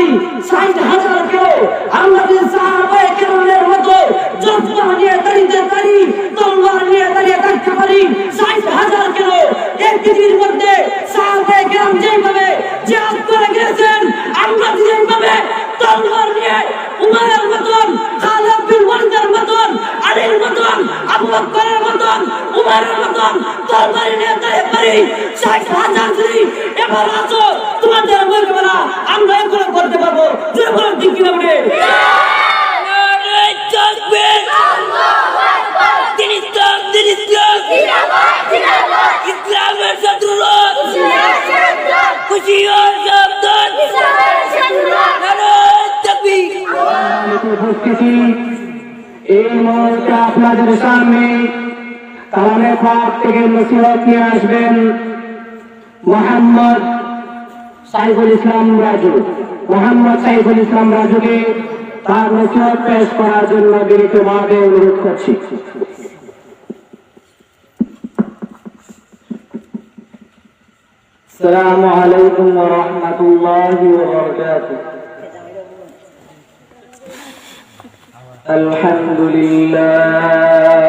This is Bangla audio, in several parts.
পারি ষাট হাজার কেন আমরা যদি সাহাবায়ে কেরামের মতো যজ্ঞা নিয়ে দাঁড়িয়ে পারি তলোয়ার নিয়ে দাঁড়িয়ে থাকতে পারি। ষাট হাজার কেন এক পৃথিবীর মধ্যে সাহাবায়ে কেরাম যেইভাবে জিহাদ করে গেছেন আমরা যদি এইভাবে তলোয়ার নিয়ে উমারের মতন, খালিদ বিন ওয়ালিদের মতন, আলীর মতন, আবু বকরের মতন উমারের মতন তরবারি নিয়ে দাঁড়িয়ে পারি। ষাট হাজার যদি এবার আছো তোমাদের বলবে না, আমরা এগুলো করতে পারব। যে কিনা এই মুহূর্তে আপনাদের সামনে কালামে পাক থেকে নসিহত নিয়ে আসবেন মোহাম্মদ সাইফুল ইসলাম রাজু মোহাম্মদ সাইফুল ইসলাম রাজুকে তার নসিহত পেশ করার জন্য বিনীতভাবে অনুরোধ করছি السلام عليكم ورحمة الله وبركاته الحمد لله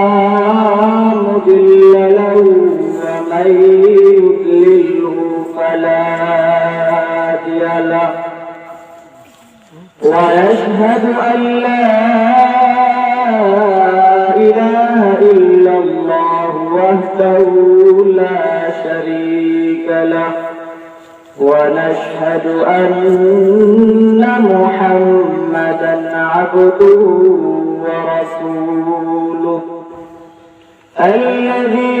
له ومن يضلله فلا هادي له. ونشهد أن لا إله إلا الله وحده لا شريك له. ونشهد أن محمدا عبده ورسوله الذي